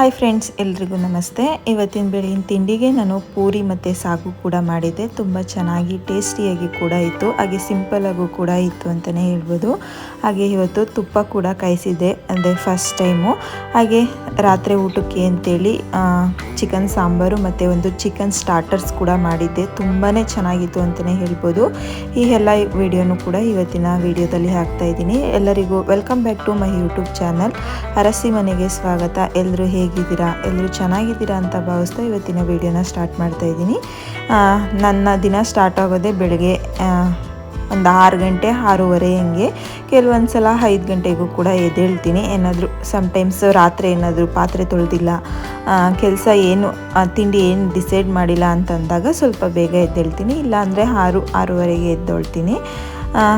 Hi friends ಎಲ್ರಿಗೂ ನಮಸ್ತೆ. ಇವತ್ತಿನ ಬೆಳಗಿನ ತಿಂಡಿಗೆ ನಾನು ಪೂರಿ ಮತ್ತು ಸಾಗು ಕೂಡ ಮಾಡಿದ್ದೆ. ತುಂಬ ಚೆನ್ನಾಗಿ ಟೇಸ್ಟಿಯಾಗಿ ಕೂಡ ಇತ್ತು. ಹಾಗೆ ಸಿಂಪಲಾಗೂ ಕೂಡ ಇತ್ತು ಅಂತಲೇ ಹೇಳ್ಬೋದು. ಹಾಗೆ ಇವತ್ತು ತುಪ್ಪ ಕೂಡ ಕಾಯಿಸಿದ್ದೆ, ಅಂದರೆ ಫಸ್ಟ್ ಟೈಮು ಹಾಗೆ ರಾತ್ರಿ ಊಟಕ್ಕೆ ಅಂತೇಳಿ ಚಿಕನ್ ಸಾಂಬಾರು ಮತ್ತು ಒಂದು ಚಿಕನ್ ಸ್ಟಾರ್ಟರ್ಸ್ ಕೂಡ ಮಾಡಿದ್ದೆ. ತುಂಬಾ ಚೆನ್ನಾಗಿತ್ತು ಅಂತಲೇ ಹೇಳ್ಬೋದು. ಈ ಎಲ್ಲ ವಿಡಿಯೋನು ಕೂಡ ಇವತ್ತಿನ ವಿಡಿಯೋದಲ್ಲಿ ಹಾಕ್ತಾ ಇದ್ದೀನಿ. ಎಲ್ಲರಿಗೂ welcome back to my YouTube channel Arasi ಮನೆಗೆ ಸ್ವಾಗತ. ಎಲ್ಲರೂ ಹೇಗಿದ್ದೀರಾ? ಎಲ್ಲರೂ ಚೆನ್ನಾಗಿದ್ದೀರಾ ಅಂತ ಭಾವಿಸ್ತಾ ಇವತ್ತಿನ ವಿಡಿಯೋನ ಸ್ಟಾರ್ಟ್ ಮಾಡ್ತಾ ಇದ್ದೀನಿ. ನನ್ನ ದಿನ ಸ್ಟಾರ್ಟ್ ಆಗೋದೇ ಬೆಳಗ್ಗೆ ಒಂದು ಆರು ಗಂಟೆ, ಆರೂವರೆ ಹಂಗೆ. ಕೆಲವೊಂದು ಸಲ ಐದು ಗಂಟೆಗೂ ಕೂಡ ಎದ್ದೇಳ್ತೀನಿ. ಏನಾದರೂ ಸಮ್ಟೈಮ್ಸ್ ರಾತ್ರಿ ಏನಾದರೂ ಪಾತ್ರೆ ತೊಳೆದಿಲ್ಲ ಕೆಲಸ ಏನು ತಿಂಡಿ ಏನು ಡಿಸೈಡ್ ಮಾಡಿಲ್ಲ ಅಂತಂದಾಗ ಸ್ವಲ್ಪ ಬೇಗ ಎದ್ದೇಳ್ತೀನಿ. ಇಲ್ಲಾಂದರೆ ಆರು, ಆರೂವರೆಗೆ ಎದ್ದೊಳ್ತೀನಿ.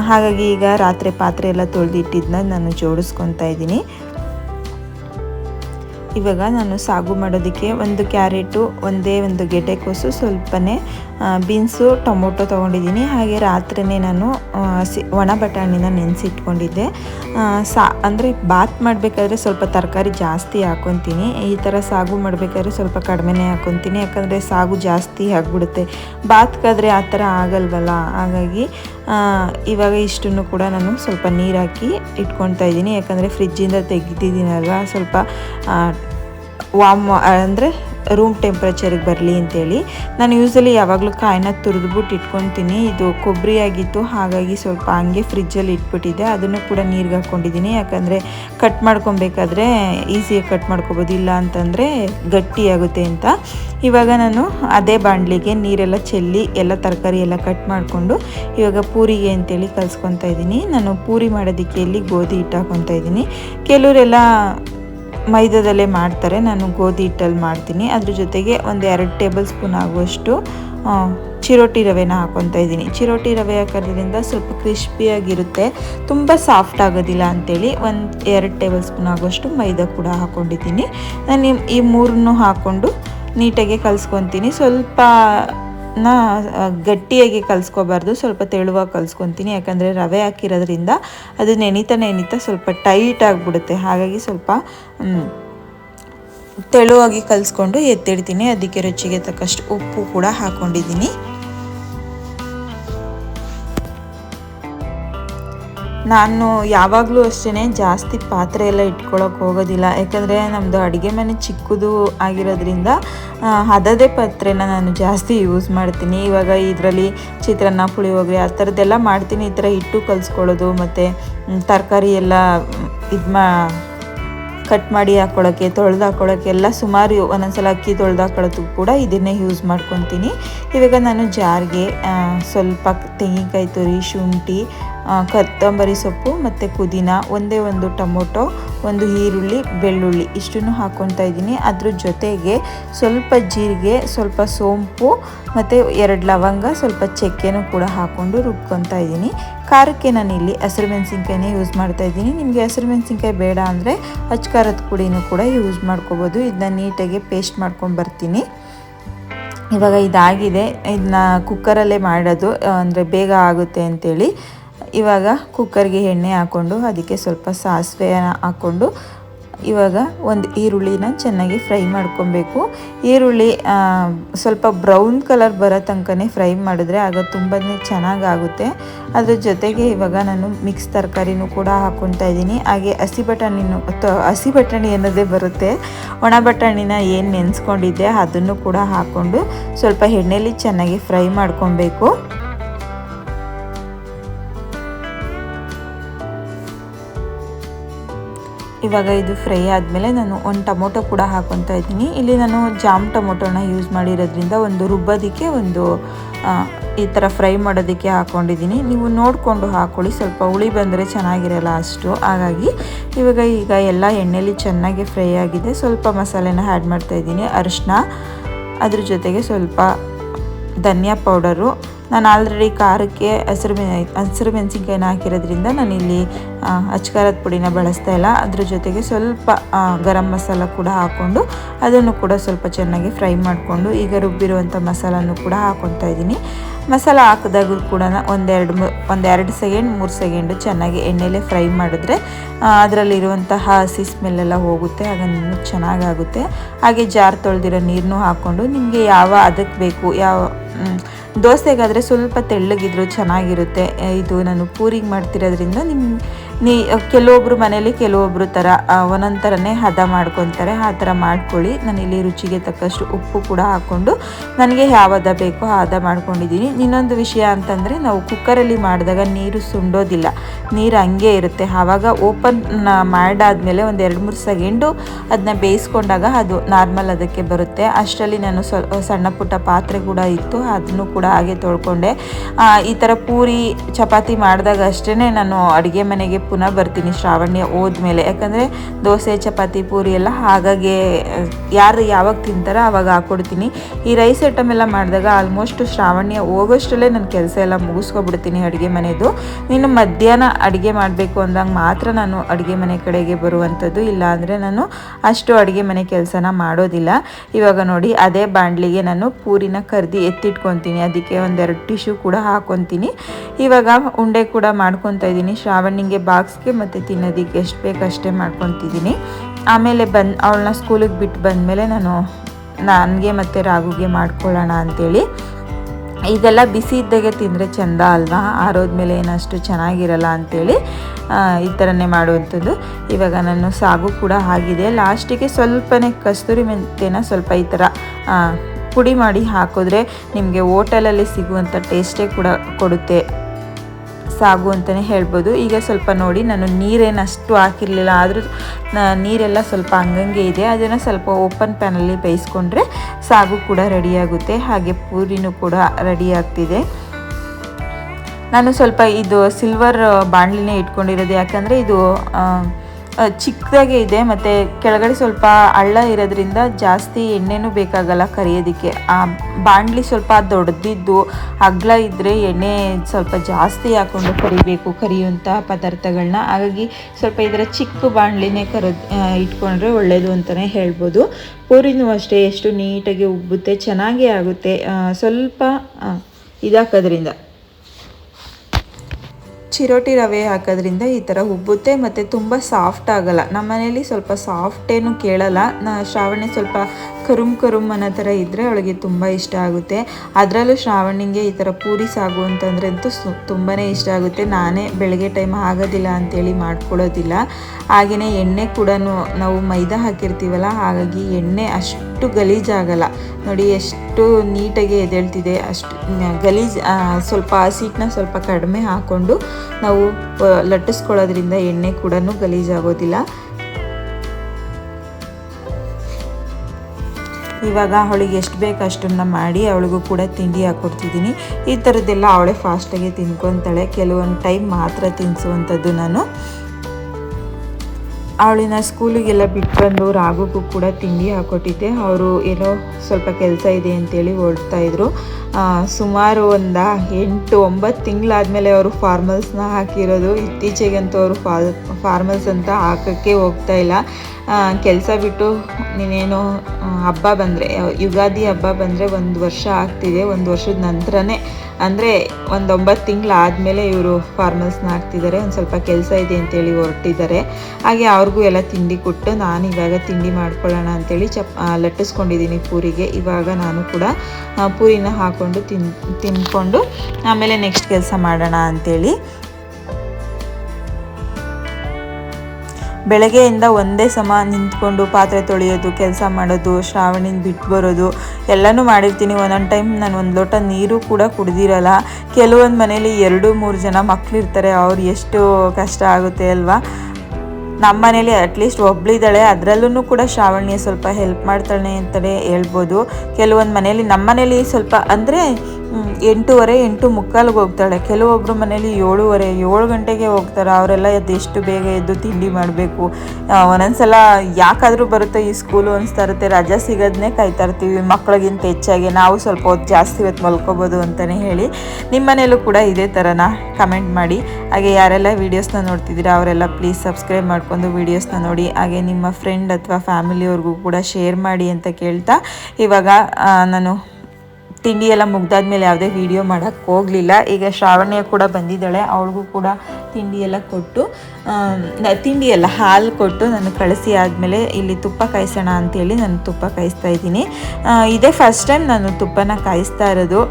ಹಾಗಾಗಿ ಈಗ ರಾತ್ರಿ ಪಾತ್ರೆ ಎಲ್ಲ ತೊಳೆದಿಟ್ಟಿದ್ದನ್ನ ನಾನು ಜೋಡಿಸ್ಕೊತಾ ಇದ್ದೀನಿ. ಇವಾಗ ನಾನು ಸಾಗು ಮಾಡೋದಕ್ಕೆ ಒಂದು ಕ್ಯಾರೆಟು ಒಂದೇ ಒಂದು ಗೆಡ್ಡೆಕೋಸು ಸ್ವಲ್ಪನೇ ಬೀನ್ಸು, ಟೊಮೊಟೊ ತೊಗೊಂಡಿದ್ದೀನಿ. ಹಾಗೆ ರಾತ್ರಿನೇ ನಾನು ಸಿ, ಒಣ ಬಟಾಣಿನ ನೆನೆಸಿಟ್ಕೊಂಡಿದ್ದೆ. ಸಾ, ಅಂದರೆ ಬಾತ್ ಮಾಡಬೇಕಾದ್ರೆ ಸ್ವಲ್ಪ ತರಕಾರಿ ಜಾಸ್ತಿ ಹಾಕ್ಕೊತೀನಿ ಈ ಥರ ಸಾಗು ಮಾಡಬೇಕಾದ್ರೆ ಸ್ವಲ್ಪ ಕಡಿಮೆನೇ ಹಾಕ್ಕೊತೀನಿ ಯಾಕಂದರೆ ಸಾಗು ಜಾಸ್ತಿ ಆಗಿಬಿಡುತ್ತೆ. ಬಾತ್ಗಾದರೆ ಆ ಥರ ಆಗಲ್ವಲ್ಲ. ಹಾಗಾಗಿ ಇವಾಗ ಇಷ್ಟನ್ನು ಕೂಡ ನಾನು ಸ್ವಲ್ಪ ನೀರು ಹಾಕಿ ಇಟ್ಕೊತಾ ಇದ್ದೀನಿ. ಯಾಕಂದರೆ ಫ್ರಿಜ್ಜಿಂದ ತೆಗೆದಿದ್ದೀನಲ್ವ. ಸ್ವಲ್ಪ ವಾಮ್ ಅಂದರೆ ರೂಮ್ ಟೆಂಪ್ರೇಚರಿಗೆ ಬರಲಿ ಅಂತೇಳಿ. ನಾನು ಯೂಸಲಿ ಯಾವಾಗಲೂ ಕಾಯಿನ ತುರಿದ್ಬಿಟ್ಟು ಇಟ್ಕೊತೀನಿ. ಇದು ಕೊಬ್ಬರಿ ಆಗಿತ್ತು, ಹಾಗಾಗಿ ಸ್ವಲ್ಪ ಹಂಗೆ ಫ್ರಿಜ್ಜಲ್ಲಿ ಇಟ್ಬಿಟ್ಟಿದೆ ಅದನ್ನು ಕೂಡ ನೀರಿಗೆ ಹಾಕ್ಕೊಂಡಿದ್ದೀನಿ. ಯಾಕಂದರೆ ಕಟ್ ಮಾಡ್ಕೊಬೇಕಾದ್ರೆ ಈಸಿಯಾಗಿ ಕಟ್ ಮಾಡ್ಕೊಬೋದು. ಇಲ್ಲ ಅಂತಂದರೆ ಗಟ್ಟಿಯಾಗುತ್ತೆ ಅಂತ. ಇವಾಗ ನಾನು ಅದೇ ಬಾಣಲಿಗೆ ನೀರೆಲ್ಲ ಚೆಲ್ಲಿ ಎಲ್ಲ ತರಕಾರಿ ಎಲ್ಲ ಕಟ್ ಮಾಡಿಕೊಂಡು ಇವಾಗ ಪೂರಿಗೆ ಅಂತೇಳಿ ಕಲ್ಸ್ಕೊತಾ ಇದ್ದೀನಿ. ನಾನು ಪೂರಿ ಮಾಡೋದಕ್ಕೆ ಇಲ್ಲಿ ಗೋಧಿ ಹಿಟ್ಟು ಹಾಕ್ಕೊತಾ ಇದ್ದೀನಿ. ಕೆಲವರೆಲ್ಲ ಮೈದಾದಲ್ಲೇ ಮಾಡ್ತಾರೆ. ನಾನು ಗೋಧಿ ಹಿಟ್ಟಲ್ಲಿ ಮಾಡ್ತೀನಿ. ಅದ್ರ ಜೊತೆಗೆ ಒಂದು ಎರಡು ಟೇಬಲ್ ಸ್ಪೂನ್ ಆಗುವಷ್ಟು ಚಿರೋಟಿ ರವೆನ ಹಾಕ್ಕೊತಾ ಇದ್ದೀನಿ. ಚಿರೋಟಿ ರವೆ ಹಾಕೋದ್ರಿಂದ ಸ್ವಲ್ಪ ಕ್ರಿಸ್ಪಿಯಾಗಿರುತ್ತೆ ತುಂಬ ಸಾಫ್ಟ್ ಆಗೋದಿಲ್ಲ ಅಂಥೇಳಿ ಒಂದು ಎರಡು ಟೇಬಲ್ ಸ್ಪೂನ್ ಆಗುವಷ್ಟು ಮೈದಾ ಕೂಡ ಹಾಕ್ಕೊಂಡಿದ್ದೀನಿ ನಾನು ಈ ಮೂರನ್ನು ಹಾಕ್ಕೊಂಡು ನೀಟಾಗಿ ಕಲಿಸ್ಕೊತೀನಿ. ಸ್ವಲ್ಪ ನ ಗಟ್ಟಿಯಾಗಿ ಕಲಿಸ್ಕೋಬಾರ್ದು. ಸ್ವಲ್ಪ ತೆಳುವಾಗಿ ಕಲಿಸ್ಕೊತೀನಿ. ಯಾಕಂದರೆ ರವೆ ಹಾಕಿರೋದ್ರಿಂದ ಅದು ನೆನೀತಾ ನೆನೀತಾ ಸ್ವಲ್ಪ ಟೈಟ್ ಆಗಿಬಿಡುತ್ತೆ. ಹಾಗಾಗಿ ಸ್ವಲ್ಪ ತೆಳುವಾಗಿ ಕಲಿಸ್ಕೊಂಡು ಎತ್ತಿಡ್ತೀನಿ. ಅದಕ್ಕೆ ರುಚಿಗೆ ತಕ್ಕಷ್ಟು ಉಪ್ಪು ಕೂಡ ಹಾಕ್ಕೊಂಡಿದ್ದೀನಿ ನಾನು ಯಾವಾಗಲೂ ಅಷ್ಟೇ ಜಾಸ್ತಿ ಪಾತ್ರೆ ಎಲ್ಲ ಇಟ್ಕೊಳಕ್ಕೆ ಹೋಗೋದಿಲ್ಲ. ಯಾಕಂದರೆ ನಮ್ಮದು ಅಡುಗೆ ಮನೆ ಚಿಕ್ಕದು ಆಗಿರೋದ್ರಿಂದ ಹದದೇ ಪಾತ್ರೆನ ನಾನು ಜಾಸ್ತಿ ಯೂಸ್ ಮಾಡ್ತೀನಿ. ಇವಾಗ ಇದರಲ್ಲಿ ಚಿತ್ರಾನ್ನ, ಪುಳಿಯೋಗರೆ ಆ ಥರದ್ದೆಲ್ಲ ಮಾಡ್ತೀನಿ. ಈ ಥರ ಹಿಟ್ಟು ಕಲಿಸ್ಕೊಳ್ಳೋದು ಮತ್ತು ತರಕಾರಿ ಎಲ್ಲ ಇದು ಮಾ ಕಟ್ ಮಾಡಿ ಹಾಕ್ಕೊಳ್ಳೋಕ್ಕೆ ತೊಳೆದು ಹಾಕ್ಕೊಳ್ಳೋಕ್ಕೆ ಎಲ್ಲ ಸುಮಾರು ಒಂದೊಂದ್ಸಲ ಅಕ್ಕಿ ತೊಳೆದು ಹಾಕೊಳ್ಳೋದಕ್ಕೂ ಕೂಡ ಇದನ್ನೇ ಯೂಸ್ ಮಾಡ್ಕೊತೀನಿ. ಇವಾಗ ನಾನು ಜಾರ್ಗೆ ಸ್ವಲ್ಪ ತೆಂಗಿನಕಾಯಿ ತುರಿ, ಶುಂಠಿ ಕೊತ್ತಂಬರಿ ಸೊಪ್ಪು ಮತ್ತು ಪುದೀನ, ಒಂದೇ ಒಂದು ಟೊಮೊಟೊ, ಒಂದು ಈರುಳ್ಳಿ, ಬೆಳ್ಳುಳ್ಳಿ ಇಷ್ಟನ್ನು ಹಾಕ್ಕೊತಾ ಇದ್ದೀನಿ. ಅದ್ರ ಜೊತೆಗೆ ಸ್ವಲ್ಪ ಜೀರಿಗೆ, ಸ್ವಲ್ಪ ಸೋಂಪು ಮತ್ತು ಎರಡು ಲವಂಗ, ಸ್ವಲ್ಪ ಚಕ್ಕೆನೂ ಕೂಡ ಹಾಕ್ಕೊಂಡು ರುಬ್ಕೊತಾ ಇದ್ದೀನಿ. ಖಾರಕ್ಕೆ ನಾನು ಇಲ್ಲಿ ಹಸಿರು ಮೆಣಸಿನ್ಕಾಯಿನೇ ಯೂಸ್ ಮಾಡ್ತಾ ಇದ್ದೀನಿ. ನಿಮಗೆ ಹಸಿರು ಮೆಣಸಿನ್ಕಾಯಿ ಬೇಡ ಅಂದರೆ ಖಾರದ ಪುಡಿನೂ ಕೂಡ ಯೂಸ್ ಮಾಡ್ಕೋಬೋದು. ಇದನ್ನ ನೀಟಾಗಿ ಪೇಸ್ಟ್ ಮಾಡ್ಕೊಂಡು ಬರ್ತೀನಿ. ಇವಾಗ ಇದಾಗಿದೆ. ಇದನ್ನ ಕುಕ್ಕರಲ್ಲೇ ಮಾಡೋದು, ಅಂದರೆ ಬೇಗ ಆಗುತ್ತೆ ಅಂತೇಳಿ. ಇವಾಗ ಕುಕ್ಕರ್ಗೆ ಎಣ್ಣೆ ಹಾಕ್ಕೊಂಡು ಅದಕ್ಕೆ ಸ್ವಲ್ಪ ಸಾಸಿವೆ ಹಾಕ್ಕೊಂಡು ಇವಾಗ ಒಂದು ಈರುಳ್ಳಿನ ಚೆನ್ನಾಗಿ ಫ್ರೈ ಮಾಡ್ಕೊಬೇಕು. ಈರುಳ್ಳಿ ಸ್ವಲ್ಪ ಬ್ರೌನ್ ಕಲರ್ ಬರೋ ತನಕನೇ ಫ್ರೈ ಮಾಡಿದ್ರೆ ಆಗ ತುಂಬಾ ಚೆನ್ನಾಗಾಗುತ್ತೆ. ಅದ್ರ ಜೊತೆಗೆ ಇವಾಗ ನಾನು ಮಿಕ್ಸ್ ತರಕಾರಿನೂ ಕೂಡ ಹಾಕ್ಕೊತಾ ಇದ್ದೀನಿ. ಹಾಗೆ ಹಸಿ ಬಟಾಣಿನೂ ಹಸಿ ಬಟಾಣಿ ಅನ್ನೋದೇ ಬರುತ್ತೆ. ಒಣ ಬಟಾಣಿನ ಏನು ನೆನೆಸ್ಕೊಂಡಿದ್ದೆ ಅದನ್ನು ಕೂಡ ಹಾಕ್ಕೊಂಡು ಸ್ವಲ್ಪ ಎಣ್ಣೆಲಿ ಚೆನ್ನಾಗಿ ಫ್ರೈ ಮಾಡ್ಕೊಬೇಕು ಇವಾಗ ಇದು ಫ್ರೈ ಆದಮೇಲೆ ನಾನು ಒಂದು ಟೊಮೊಟೊ ಕೂಡ ಹಾಕೊತಾ ಇದ್ದೀನಿ. ಇಲ್ಲಿ ನಾನು ಜಾಮ್ ಟೊಮೊಟೊನ ಯೂಸ್ ಮಾಡಿರೋದ್ರಿಂದ ಒಂದು ರುಬ್ಬೋದಕ್ಕೆ ಒಂದು ಈ ಥರ ಫ್ರೈ ಮಾಡೋದಕ್ಕೆ ಹಾಕ್ಕೊಂಡಿದ್ದೀನಿ ನೀವು ನೋಡಿಕೊಂಡು ಹಾಕ್ಕೊಳ್ಳಿ ಸ್ವಲ್ಪ ಹುಳಿ ಬಂದರೆ ಚೆನ್ನಾಗಿರಲ್ಲ ಅಷ್ಟು. ಹಾಗಾಗಿ ಇವಾಗ ಈಗ ಎಲ್ಲ ಎಣ್ಣೆಲಿ ಚೆನ್ನಾಗಿ ಫ್ರೈ ಆಗಿದೆ. ಸ್ವಲ್ಪ ಮಸಾಲೆನ ಆ್ಯಡ್ ಮಾಡ್ತಾ ಇದ್ದೀನಿ. ಅರಿಶಿನ, ಅದ್ರ ಜೊತೆಗೆ ಸ್ವಲ್ಪ ಧನಿಯಾ ಪೌಡರು ನಾನು ಆಲ್ರೆಡಿ ಖಾರಕ್ಕೆ ಹಸಿರು ಹಸಿರು ಮೆಣಸಿನ್ಕಾಯಿನ ಹಾಕಿರೋದ್ರಿಂದ ಇಲ್ಲಿ ಅಚ್ಕಾರದ ಪುಡಿನ ಬಳಸ್ತಾ ಇಲ್ಲ. ಅದ್ರ ಜೊತೆಗೆ ಸ್ವಲ್ಪ ಗರಂ ಮಸಾಲ ಕೂಡ ಹಾಕ್ಕೊಂಡು ಅದನ್ನು ಕೂಡ ಸ್ವಲ್ಪ ಚೆನ್ನಾಗಿ ಫ್ರೈ ಮಾಡಿಕೊಂಡು ಈಗ ರುಬ್ಬಿರುವಂಥ ಮಸಾಲನ್ನು ಕೂಡ ಹಾಕ್ಕೊತಾ ಇದ್ದೀನಿ. ಮಸಾಲ ಹಾಕಿದಾಗೂ ಕೂಡ ಒಂದೆರಡು ಒಂದೆರಡು ಸೆಕೆಂಡ್, ಮೂರು ಸೆಕೆಂಡು ಚೆನ್ನಾಗಿ ಎಣ್ಣೆಲೆ ಫ್ರೈ ಮಾಡಿದ್ರೆ ಅದರಲ್ಲಿರುವಂತಹ ಹಸಿ ಸ್ಮೆಲ್ಲೆಲ್ಲ ಹೋಗುತ್ತೆ ಆಗ ನಿಮ್ಗೆ ಚೆನ್ನಾಗಾಗುತ್ತೆ. ಹಾಗೆ ಜಾರ್ ತೊಳೆದಿರೋ ನೀರನ್ನು ಹಾಕ್ಕೊಂಡು ನಿಮಗೆ ಯಾವ ಅದಕ್ಕೆ ಬೇಕು, ಯಾವ ದೋಸೆಗಾದರೆ ಸ್ವಲ್ಪ ತೆಳ್ಳಗಿದ್ರು ಚೆನ್ನಾಗಿರುತ್ತೆ. ಇದು ನಾನು ಪೂರಿಗೆ ಮಾಡ್ತಿರೋದ್ರಿಂದ ನಿಮ್ಮ ನೀ ಕೆಲವೊಬ್ರು ಮನೇಲಿ ಕೆಲವೊಬ್ರು ಥರ ಒಂದೊಂದು ಥರನೇ ಹದ ಮಾಡ್ಕೊತಾರೆ, ಆ ಥರ ಮಾಡ್ಕೊಳ್ಳಿ. ನಾನಿಲ್ಲಿ ರುಚಿಗೆ ತಕ್ಕಷ್ಟು ಉಪ್ಪು ಕೂಡ ಹಾಕ್ಕೊಂಡು ನನಗೆ ಯಾವ ಹದ ಬೇಕೋ ಹದ ಮಾಡ್ಕೊಂಡಿದ್ದೀನಿ. ಇನ್ನೊಂದು ವಿಷಯ ಅಂತಂದರೆ, ನಾವು ಕುಕ್ಕರಲ್ಲಿ ಮಾಡಿದಾಗ ನೀರು ಸುಂಡೋದಿಲ್ಲ. ನೀರು ಹಂಗೆ ಇರುತ್ತೆ. ಆವಾಗ ಓಪನ್ ಮಾಡಾದಮೇಲೆ ಒಂದು ಎರಡು ಮೂರು ಸೆಕೆಂಡು ಅದನ್ನ ಬೇಯಿಸ್ಕೊಂಡಾಗ ಅದು ನಾರ್ಮಲ್ ಅದಕ್ಕೆ ಬರುತ್ತೆ. ಅಷ್ಟರಲ್ಲಿ ನಾನು ಸಣ್ಣ ಪುಟ್ಟ ಪಾತ್ರೆ ಕೂಡ ಇತ್ತು, ಅದನ್ನು ಕೂಡ ಹಾಗೆ ತೊಳ್ಕೊಂಡೆ. ಈ ಥರ ಪೂರಿ, ಚಪಾತಿ ಮಾಡಿದಾಗ ಅಷ್ಟೇ ನಾನು ಅಡುಗೆ ಮನೆಗೆ ಪುನಃ ಬರ್ತೀನಿ ಶ್ರಾವಣ್ಯ ಹೋದ್ಮೇಲೆ ಯಾಕಂದರೆ ದೋಸೆ, ಚಪಾತಿ, ಪೂರಿ ಎಲ್ಲ ಹಾಗಾಗಿ ಯಾರು ಯಾವಾಗ ತಿಂತಾರೋ ಆವಾಗ ಹಾಕ್ಕೊಡ್ತೀನಿ ಈ ರೈಸ್ ಐಟಮ್ ಎಲ್ಲ ಮಾಡಿದಾಗ ಆಲ್ಮೋಸ್ಟ್ ಶ್ರಾವಣ್ಯ ಹೋಗೋಷ್ಟರಲ್ಲೇ ನನ್ನ ಕೆಲಸ ಎಲ್ಲ ಮುಗಿಸ್ಕೊಬಿಡ್ತೀನಿ ಅಡುಗೆ ಮನೆಯದು ಇನ್ನು ಮಧ್ಯಾಹ್ನ ಅಡುಗೆ ಮಾಡಬೇಕು ಅಂದಾಗ ಮಾತ್ರ ನಾನು ಅಡುಗೆ ಮನೆ ಕಡೆಗೆ ಬರುವಂಥದ್ದು. ಇಲ್ಲ ಅಂದರೆ ನಾನು ಅಷ್ಟು ಅಡುಗೆ ಮನೆ ಕೆಲಸನ ಮಾಡೋದಿಲ್ಲ. ಇವಾಗ ನೋಡಿ, ಅದೇ ಬಾಂಡ್ಲಿಗೆ ನಾನು ಪೂರಿನ ಕರ್ದಿ ಎತ್ತಿಟ್ಕೊತೀನಿ. ಅದಕ್ಕೆ ಒಂದೆರಡು ಟಿಶ್ಯೂ ಕೂಡ ಹಾಕ್ಕೊತೀನಿ ಇವಾಗ ಉಂಡೆ ಕೂಡ ಮಾಡ್ಕೊತಾ ಇದ್ದೀನಿ. ಶ್ರಾವಣಿಗೆ ಬಾಕ್ಸ್ಗೆ ಮತ್ತು ತಿನ್ನೋದಕ್ಕೆ ಎಷ್ಟು ಬೇಕು ಅಷ್ಟೇ ಮಾಡ್ಕೊತಿದ್ದೀನಿ. ಆಮೇಲೆ ಬಂದು ಅವಳನ್ನ ಸ್ಕೂಲಿಗೆ ಬಿಟ್ಟು ಬಂದಮೇಲೆ ನಾನು ನನಗೆ ಮತ್ತು ರಾಗುಗೆ ಮಾಡ್ಕೊಳ್ಳೋಣ ಅಂಥೇಳಿ ಇದೆಲ್ಲ ಬಿಸಿ ಇದ್ದಾಗೆ ತಿಂದರೆ ಚೆಂದ ಅಲ್ವಾ? ಆರೋದ್ಮೇಲೆ ಏನಷ್ಟು ಚೆನ್ನಾಗಿರಲ್ಲ ಅಂಥೇಳಿ ಈ ಥರನೇ ಮಾಡುವಂಥದ್ದು. ಇವಾಗ ನಾನು ಸಾಗು ಕೂಡ ಆಗಿದೆ. ಲಾಸ್ಟಿಗೆ ಸ್ವಲ್ಪನೇ ಕಸ್ತೂರಿ ಮೆಂತ್ಯನ ಸ್ವಲ್ಪ ಈ ಥರ ಪುಡಿ ಮಾಡಿ ಹಾಕಿದ್ರೆ ನಿಮಗೆ ಓಟೆಲಲ್ಲಿ ಸಿಗುವಂಥ ಟೇಸ್ಟೇ ಕೂಡ ಕೊಡುತ್ತೆ. ಸಾಗು ಅಂತಲೇ ಹೇಳ್ಬೋದು. ಈಗ ಸ್ವಲ್ಪ ನೋಡಿ, ನಾನು ನೀರೇನು ಅಷ್ಟು ಹಾಕಿರಲಿಲ್ಲ. ಆದರೂ ನೀರೆಲ್ಲ ಸ್ವಲ್ಪ ಹಂಗಂಗೆ ಇದೆ. ಅದನ್ನು ಸ್ವಲ್ಪ ಓಪನ್ ಪ್ಯಾನಲ್ಲಿ ಬೇಯಿಸ್ಕೊಂಡ್ರೆ ಸಾಗು ಕೂಡ ರೆಡಿಯಾಗುತ್ತೆ. ಹಾಗೆ ಪೂರಿನೂ ಕೂಡ ರೆಡಿ ಆಗ್ತಿದೆ. ನಾನು ಸ್ವಲ್ಪ ಇದು ಸಿಲ್ವರ್ ಬಾಣಲಿನೇ ಇಟ್ಕೊಂಡಿರೋದು. ಯಾಕಂದರೆ ಇದು ಚಿಕ್ಕದಾಗೆ ಇದೆ, ಮತ್ತು ಕೆಳಗಡೆ ಸ್ವಲ್ಪ ಹಳ್ಳ ಇರೋದ್ರಿಂದ ಜಾಸ್ತಿ ಎಣ್ಣೆನೂ ಬೇಕಾಗಲ್ಲ ಕರಿಯೋದಕ್ಕೆ. ಆ, ಬಾಣಲಿ ಸ್ವಲ್ಪ ದೊಡ್ಡದಿದ್ದು ಅಗ್ಲ ಇದ್ದರೆ ಎಣ್ಣೆ ಸ್ವಲ್ಪ ಜಾಸ್ತಿ ಹಾಕ್ಕೊಂಡು ಕರಿಬೇಕು, ಕರಿಯುವಂಥ ಪದಾರ್ಥಗಳನ್ನ ಹಾಗಾಗಿ ಸ್ವಲ್ಪ ಇದರ ಚಿಕ್ಕ ಬಾಣಲಿನೇ ಕರೆದು ಇಟ್ಕೊಂಡ್ರೆ ಒಳ್ಳೆಯದು ಅಂತಲೇ ಹೇಳ್ಬೋದು. ಪೂರಿನೂ ಅಷ್ಟೇ, ಎಷ್ಟು ನೀಟಾಗಿ ಉಬ್ಬುತ್ತೆ, ಚೆನ್ನಾಗೇ ಆಗುತ್ತೆ. ಸ್ವಲ್ಪ ಇದಾಕೋದ್ರಿಂದ. ಚಿರೋಟಿ ರವೆ ಹಾಕೋದ್ರಿಂದ ಈ ಥರ ಉಬ್ಬುತ್ತೆ ಮತ್ತು ತುಂಬ ಸಾಫ್ಟ್ ಆಗಲ್ಲ. ನಮ್ಮ ಮನೇಲಿ ಸ್ವಲ್ಪ ಸಾಫ್ಟ್ ಏನು ಕೇಳಲ್ಲ. ನಾ ಶ್ರಾವಣಿ ಸ್ವಲ್ಪ ಕರುಮ್ ಕರುಮ್ ಅನ್ನೋ ಥರ ಇದ್ದರೆ ಅವಳಿಗೆ ತುಂಬ ಇಷ್ಟ ಆಗುತ್ತೆ. ಅದರಲ್ಲೂ ಶ್ರಾವಣಿಗೆ ಈ ಥರ ಪೂರಿ ಸಾಗು ಅಂತಂದರೆ ಅಂತೂ ಸು ತುಂಬಾ ಇಷ್ಟ ಆಗುತ್ತೆ. ನಾನೇ ಬೆಳಗ್ಗೆ ಟೈಮ್ ಆಗೋದಿಲ್ಲ ಅಂತೇಳಿ ಮಾಡ್ಕೊಳ್ಳೋದಿಲ್ಲ. ಹಾಗೆಯೇ ಎಣ್ಣೆ ಕೂಡ ನಾವು ಮೈದಾ ಹಾಕಿರ್ತೀವಲ್ಲ, ಹಾಗಾಗಿ ಎಣ್ಣೆ ಅಷ್ಟು ಗಲೀಜಾಗಲ್ಲ. ನೋಡಿ ಎಷ್ಟು ನೀಟಾಗಿ ಎದ್ದೇಳ್ತಿದೆ, ಅಷ್ಟು ಗಲೀಜು ಸ್ವಲ್ಪ ಹಸಿಟ್ಟನ್ನ ಸ್ವಲ್ಪ ಕಡಿಮೆ ಹಾಕ್ಕೊಂಡು ನಾವು ಲಟ್ಟಿಸ್ಕೊಳ್ಳೋದ್ರಿಂದ ಎಣ್ಣೆ ಕೂಡ ಗಲೀಜಾಗೋದಿಲ್ಲ. ಇವಾಗ ಅವಳಿಗೆ ಎಷ್ಟು ಬೇಕು ಅಷ್ಟನ್ನು ಮಾಡಿ ಅವಳಿಗೂ ಕೂಡ ತಿಂಡಿ ಹಾಕ್ಕೊಡ್ತಿದ್ದೀನಿ ಈ ಥರದ್ದೆಲ್ಲ ಅವಳೇ ಫಾಸ್ಟಾಗಿ ತಿನ್ಕೊತಾಳೆ. ಕೆಲವೊಂದು ಟೈಮ್ ಮಾತ್ರ ತಿನ್ನಿಸುವಂಥದ್ದು ನಾನು. ಅವಳಿನ ಸ್ಕೂಲಿಗೆಲ್ಲ ಬಿಟ್ಟು ಬಂದು ರಾಗುಗೂ ಕೂಡ ತಿಂಡಿ ಹಾಕ್ಕೊಟ್ಟಿದ್ದೆ ಅವರು ಏನೋ ಸ್ವಲ್ಪ ಕೆಲಸ ಇದೆ ಅಂತೇಳಿ ಹೊರಡ್ತಾಯಿದ್ರು ಸುಮಾರು ಒಂದು ಎಂಟು, ಒಂಬತ್ತು ತಿಂಗಳಾದಮೇಲೆ ಅವರು ಫಾರ್ಮಲ್ಸ್ನ ಹಾಕಿರೋದು. ಇತ್ತೀಚೆಗಂತೂ ಅವರು ಫಾರ್ಮಲ್ಸ್ ಅಂತ ಹಾಕೋಕ್ಕೆ ಹೋಗ್ತಾ ಇಲ್ಲ. ಕೆಲಸ ಬಿಟ್ಟು ನೀನೇನು ಹಬ್ಬ ಬಂದರೆ, ಯುಗಾದಿ ಹಬ್ಬ ಬಂದರೆ ಒಂದು ವರ್ಷ ಆಗ್ತಿದೆ, ಒಂದು ವರ್ಷದ ನಂತರನೇ. ಅಂದರೆ ಒಂದು ಒಂಬತ್ತು ತಿಂಗಳಾದಮೇಲೆ ಇವರು ಫಾರ್ಮಲ್ಸ್ನ ಹಾಕ್ತಿದ್ದಾರೆ ಒಂದು ಸ್ವಲ್ಪ ಕೆಲಸ ಇದೆ ಅಂತೇಳಿ ಹೊರಟಿದ್ದಾರೆ ಹಾಗೆ ಅವ್ರಿಗೂ ಎಲ್ಲ ತಿಂಡಿ ಕೊಟ್ಟು ನಾನು ಇವಾಗ ತಿಂಡಿ ಮಾಡ್ಕೊಳ್ಳೋಣ ಅಂತೇಳಿ ಚಪ್ ಲಟ್ಟಿಸ್ಕೊಂಡಿದ್ದೀನಿ ಪೂರಿಗೆ. ಇವಾಗ ನಾನು ಕೂಡ ಪೂರಿನ ಹಾಕ್ಕೊಂಡು ತಿನ್, ತಿನ್ಕೊಂಡು ಆಮೇಲೆ ನೆಕ್ಸ್ಟ್ ಕೆಲಸ ಮಾಡೋಣ ಅಂತೇಳಿ ಬೆಳಗ್ಗೆಯಿಂದ ಒಂದೇ ಸಮ ನಿಂತ್ಕೊಂಡು ಪಾತ್ರೆ ತೊಳೆಯೋದು, ಕೆಲಸ ಮಾಡೋದು, ಶ್ರಾವಣಿನ ಬಿಟ್ಟು ಬರೋದು, ಎಲ್ಲನೂ ಮಾಡಿರ್ತೀನಿ. ಒಂದೊಂದು ಟೈಮ್ ನಾನು ಒಂದು ಲೋಟ ನೀರು ಕೂಡ ಕುಡ್ದಿರಲ್ಲ. ಕೆಲವೊಂದು ಮನೇಲಿ ಎರಡು, ಮೂರು ಜನ ಮಕ್ಕಳಿರ್ತಾರೆ ಅವ್ರು ಎಷ್ಟು ಕಷ್ಟ ಆಗುತ್ತೆ ಅಲ್ವಾ? ನಮ್ಮ ಮನೇಲಿ ಅಟ್ಲೀಸ್ಟ್ ಒಬ್ಳಿದ್ದಾಳೆ. ಅದರಲ್ಲೂ ಕೂಡ ಶ್ರಾವಣಿಯ ಸ್ವಲ್ಪ ಹೆಲ್ಪ್ ಮಾಡ್ತಾಳೆ ಅಂತಲೇ ಹೇಳ್ಬೋದು. ಕೆಲವೊಂದು ಮನೇಲಿ ನಮ್ಮ ಮನೇಲಿ ಸ್ವಲ್ಪ ಅಂದರೆ ಎಂಟೂವರೆ, ಎಂಟು ಮುಕ್ಕಾಲಿಗೆ ಹೋಗ್ತಾಳೆ. ಕೆಲವೊಬ್ಬರು ಮನೇಲಿ ಏಳುವರೆ, ಏಳು ಗಂಟೆಗೆ ಹೋಗ್ತಾರೆ. ಅವರೆಲ್ಲ ಎಷ್ಟು ಬೇಗ ಎದ್ದು ತಿಂಡಿ ಮಾಡಬೇಕು. ಒಂದೊಂದ್ಸಲ ಯಾಕಾದರೂ ಬರುತ್ತೆ ಈ ಸ್ಕೂಲು ಅನಿಸ್ತಾ ಇರುತ್ತೆ. ರಜಾ ಸಿಗೋದನ್ನೇ ಕಾಯ್ತಾ ಇರ್ತೀವಿ. ಮಕ್ಕಳಿಗಿಂತ ಹೆಚ್ಚಾಗಿ ನಾವು ಸ್ವಲ್ಪ ಹೊತ್ತು ಜಾಸ್ತಿ ಹೊತ್ತು ಮಲ್ಕೋಬೋದು ಅಂತಲೇ ಹೇಳಿ ನಿಮ್ಮ ಮನೇಲೂ ಕೂಡ ಇದೇ ಥರನ ಕಮೆಂಟ್ ಮಾಡಿ. ಹಾಗೆ ಯಾರೆಲ್ಲ ವೀಡಿಯೋಸ್ನ ನೋಡ್ತಿದ್ದೀರಾ, ಅವರೆಲ್ಲ ಪ್ಲೀಸ್ ಸಬ್ಸ್ಕ್ರೈಬ್ ಮಾಡ್ಕೊಂಡು ವೀಡಿಯೋಸ್ನ ನೋಡಿ. ಹಾಗೆ ನಿಮ್ಮ ಫ್ರೆಂಡ್ ಅಥವಾ ಫ್ಯಾಮಿಲಿಯವ್ರಿಗೂ ಕೂಡ ಶೇರ್ ಮಾಡಿ ಅಂತ ಕೇಳ್ತಾ ಇವಾಗ ನಾನು ತಿಂಡಿ ಎಲ್ಲ ಮುಗ್ದಾದ್ಮೇಲೆ ಯಾವುದೇ ವಿಡಿಯೋ ಮಾಡೋಕ್ಕೆ ಹೋಗಲಿಲ್ಲ. ಈಗ ಶ್ರಾವಣ್ಯ ಕೂಡ ಬಂದಿದ್ದಾಳೆ. ಅವಳಿಗೂ ಕೂಡ ತಿಂಡಿ ಎಲ್ಲ ಕೊಟ್ಟು ತಿಂಡಿ ಎಲ್ಲ ಹಾಲು ಕೊಟ್ಟು ನಾನು ಕಳಿಸಿ ಆದಮೇಲೆ ಇಲ್ಲಿ ತುಪ್ಪ ಕಾಯಿಸೋಣ ಅಂತೇಳಿ ನಾನು ತುಪ್ಪ ಕಾಯಿಸ್ತಾ ಇದ್ದೀನಿ. ಇದೇ ಫಸ್ಟ್ ಟೈಮ್ ನಾನು ತುಪ್ಪನ ಕಾಯಿಸ್ತಾ ಇರೋದು.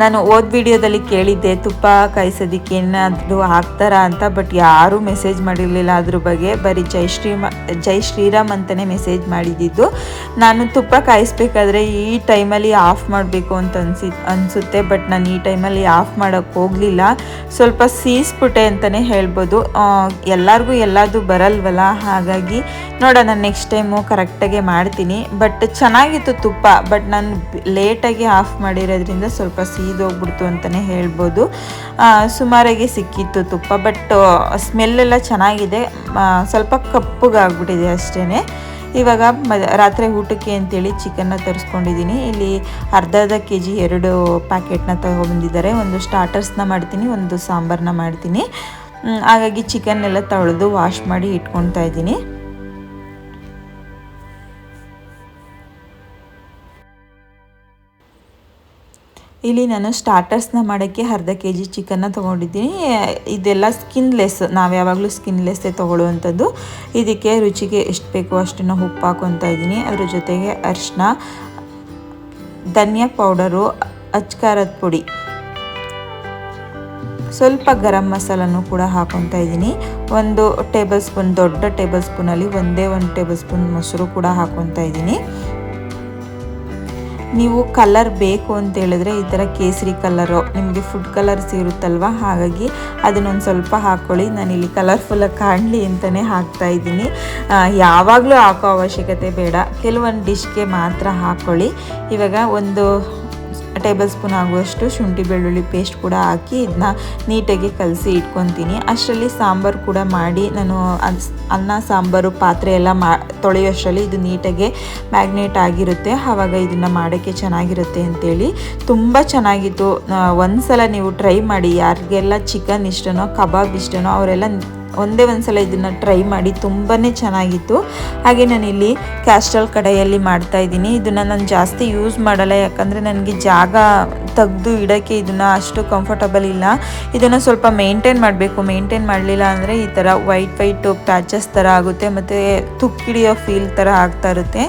ನಾನು ಓದ್ ವಿಡಿಯೋದಲ್ಲಿ ಕೇಳಿದ್ದೆ, ತುಪ್ಪ ಕಾಯಿಸೋದಕ್ಕೆ ಏನಾದರೂ ಹಾಕ್ತಾರಾ ಅಂತ, ಬಟ್ ಯಾರೂ ಮೆಸೇಜ್ ಮಾಡಿರಲಿಲ್ಲ. ಅದ್ರ ಬಗ್ಗೆ ಬರೀ ಜೈ ಶ್ರೀಮ, ಜೈ ಶ್ರೀರಾಮ್ ಅಂತಲೇ ಮೆಸೇಜ್ ಮಾಡಿದ್ದಿದ್ದು. ನಾನು ತುಪ್ಪ ಕಾಯಿಸ್ಬೇಕಾದ್ರೆ ಈ ಟೈಮಲ್ಲಿ ಆಫ್ ಮಾಡಬೇಕು ಅಂತ ಅನ್ಸಿ, ಅನಿಸುತ್ತೆ, ಬಟ್ ನಾನು ಈ ಟೈಮಲ್ಲಿ ಆಫ್ ಮಾಡೋಕ್ಕೆ ಹೋಗಲಿಲ್ಲ. ಸ್ವಲ್ಪ ಸೀಸ್ಬಿಟ್ಟೆ ಅಂತಲೇ ಹೇಳ್ಬೋದು. ಎಲ್ಲರಿಗೂ ಎಲ್ಲದು ಬರಲ್ವಲ್ಲ? ಹಾಗಾಗಿ ನೋಡೋಣ ನೆಕ್ಸ್ಟ್ ಟೈಮು ಕರೆಕ್ಟಾಗೆ ಮಾಡ್ತೀನಿ. ಬಟ್ ಚೆನ್ನಾಗಿತ್ತು ತುಪ್ಪ, ಬಟ್ ನಾನು ಲೇಟಾಗಿ ಆಫ್ ಮಾಡಿರೋದ್ರಿಂದ ಸ್ವಲ್ಪ ಸೀದೋಗ್ಬಿಡ್ತು ಅಂತಲೇ ಹೇಳ್ಬೋದು. ಸುಮಾರಾಗಿ ಸಿಕ್ಕಿತ್ತು ತುಪ್ಪ ಬಟ್ ಸ್ಮೆಲ್ಲೆಲ್ಲ ಚೆನ್ನಾಗಿದೆ. ಸ್ವಲ್ಪ ಕಪ್ಪಗಾಗ್ಬಿಟ್ಟಿದೆ ಅಷ್ಟೇ ಇವಾಗ ಮ, ರಾತ್ರಿ ಊಟಕ್ಕೆ ಅಂತೇಳಿ ಚಿಕನ್ನ ತರಿಸ್ಕೊಂಡಿದ್ದೀನಿ. ಇಲ್ಲಿ ಅರ್ಧ ಅರ್ಧ ಕೆ ಜಿ ಎರಡು ಪ್ಯಾಕೆಟ್ನ ತಗೊಬಂದಿದ್ದಾರೆ ಒಂದು ಸ್ಟಾರ್ಟರ್ಸ್ನ ಮಾಡ್ತೀನಿ, ಒಂದು ಸಾಂಬಾರನ್ನ ಮಾಡ್ತೀನಿ. ಹಾಗಾಗಿ ಚಿಕನ್ನೆಲ್ಲ ತೊಳೆದು ವಾಶ್ ಮಾಡಿ ಇಟ್ಕೊತಾ ಇದ್ದೀನಿ. ಇಲ್ಲಿ ನಾನು ಸ್ಟಾರ್ಟರ್ಸ್ನ ಮಾಡೋಕ್ಕೆ ಅರ್ಧ ಕೆ ಜಿ ಚಿಕನ್ನ ತೊಗೊಂಡಿದ್ದೀನಿ. ಇದೆಲ್ಲ ಸ್ಕಿನ್ಲೆಸ್ ನಾವು ಯಾವಾಗಲೂ ಸ್ಕಿನ್ಲೆಸ್ಸೇ ತೊಗೊಳ್ಳುವಂಥದ್ದು. ಇದಕ್ಕೆ ರುಚಿಗೆ ಎಷ್ಟು ಬೇಕೋ ಅಷ್ಟನ್ನು ಉಪ್ಪು ಹಾಕೊತಾ ಇದ್ದೀನಿ. ಅದ್ರ ಜೊತೆಗೆ ಅರಿಶಿನ ಧನಿಯಾ ಪೌಡರು ಅಚ್ಕಾರದ ಪುಡಿ. ಸ್ವಲ್ಪ ಗರಂ ಮಸಾಲನೂ ಕೂಡ ಹಾಕೊತಾ ಇದ್ದೀನಿ. ಒಂದು ಟೇಬಲ್ ಸ್ಪೂನ್ ದೊಡ್ಡ ಟೇಬಲ್ ಸ್ಪೂನಲ್ಲಿ ಒಂದೇ ಒಂದು ಟೇಬಲ್ ಸ್ಪೂನ್ ಮೊಸರು ಕೂಡ ಹಾಕೊತಾ ಇದ್ದೀನಿ. ನೀವು ಕಲರ್ ಬೇಕು ಅಂತ ಹೇಳಿದ್ರೆ ಈ ಥರ ಕೇಸರಿ ಕಲರು ನಿಮಗೆ ಫುಡ್ ಕಲರ್ ಇರುತ್ತಲ್ವ? ಹಾಗಾಗಿ ಅದನ್ನೊಂದು ಸ್ವಲ್ಪ ಹಾಕ್ಕೊಳ್ಳಿ ನಾನಿಲ್ಲಿ ಕಲರ್ಫುಲ್ಲಾಗಿ ಕಾಣಲಿ ಅಂತಲೇ ಹಾಕ್ತಾ ಇದ್ದೀನಿ. ಯಾವಾಗಲೂ ಹಾಕೋ ಅವಶ್ಯಕತೆ ಬೇಡ. ಕೆಲವೊಂದು ಡಿಶ್ಗೆ ಮಾತ್ರ ಹಾಕ್ಕೊಳ್ಳಿ ಇವಾಗ ಒಂದು ಟೇಬಲ್ ಸ್ಪೂನ್ ಆಗುವಷ್ಟು ಶುಂಠಿ ಬೆಳ್ಳುಳ್ಳಿ ಪೇಸ್ಟ್ ಕೂಡ ಹಾಕಿ ಇದನ್ನ ನೀಟಾಗಿ ಕಲಸಿ ಇಟ್ಕೊತೀನಿ. ಅಷ್ಟರಲ್ಲಿ ಸಾಂಬಾರು ಕೂಡ ಮಾಡಿ ನಾನು ಅನ್ನ, ಸಾಂಬಾರು, ಪಾತ್ರೆ ಎಲ್ಲ ಮಾ, ತೊಳೆಯೋಷ್ಟರಲ್ಲಿ ಇದು ನೀಟಾಗಿ ಮ್ಯಾಗ್ನೇಟ್ ಆಗಿರುತ್ತೆ. ಆವಾಗ ಇದನ್ನು ಮಾಡೋಕ್ಕೆ ಚೆನ್ನಾಗಿರುತ್ತೆ ಅಂತೇಳಿ. ತುಂಬ ಚೆನ್ನಾಗಿತ್ತು. ಒಂದು ಸಲ ನೀವು ಟ್ರೈ ಮಾಡಿ. ಯಾರಿಗೆಲ್ಲ ಚಿಕನ್ ಇಷ್ಟನೋ, ಕಬಾಬ್ ಇಷ್ಟನೋ, ಅವರೆಲ್ಲ ಒಂದೇ ಒಂದು ಸಲ ಇದನ್ನು ಟ್ರೈ ಮಾಡಿ ತುಂಬಾ ಚೆನ್ನಾಗಿತ್ತು. ಹಾಗೆ ನಾನಿಲ್ಲಿ ಕ್ಯಾಸ್ಟ್ರಲ್ ಕಡೆಯಲ್ಲಿ ಮಾಡ್ತಾ ಇದ್ದೀನಿ. ಇದನ್ನು ನಾನು ಜಾಸ್ತಿ ಯೂಸ್ ಮಾಡಲ್ಲ, ಯಾಕಂದರೆ ನನಗೆ ಜಾಗ ತೆಗೆದು ಇಡೋಕ್ಕೆ ಇದನ್ನು ಅಷ್ಟು ಕಂಫರ್ಟಬಲ್ ಇಲ್ಲ. ಇದನ್ನು ಸ್ವಲ್ಪ ಮೇಂಟೈನ್ ಮಾಡಬೇಕು. ಮೇಂಟೈನ್ ಮಾಡಲಿಲ್ಲ ಅಂದರೆ ಈ ಥರ ವೈಟ್ ವೈಟು ಪ್ಯಾಚಸ್ ಥರ ಆಗುತ್ತೆ, ಮತ್ತು ತುಕ್ಕಿಡಿಯೋ ಫೀಲ್ ಥರ ಆಗ್ತಾ ಇರುತ್ತೆ.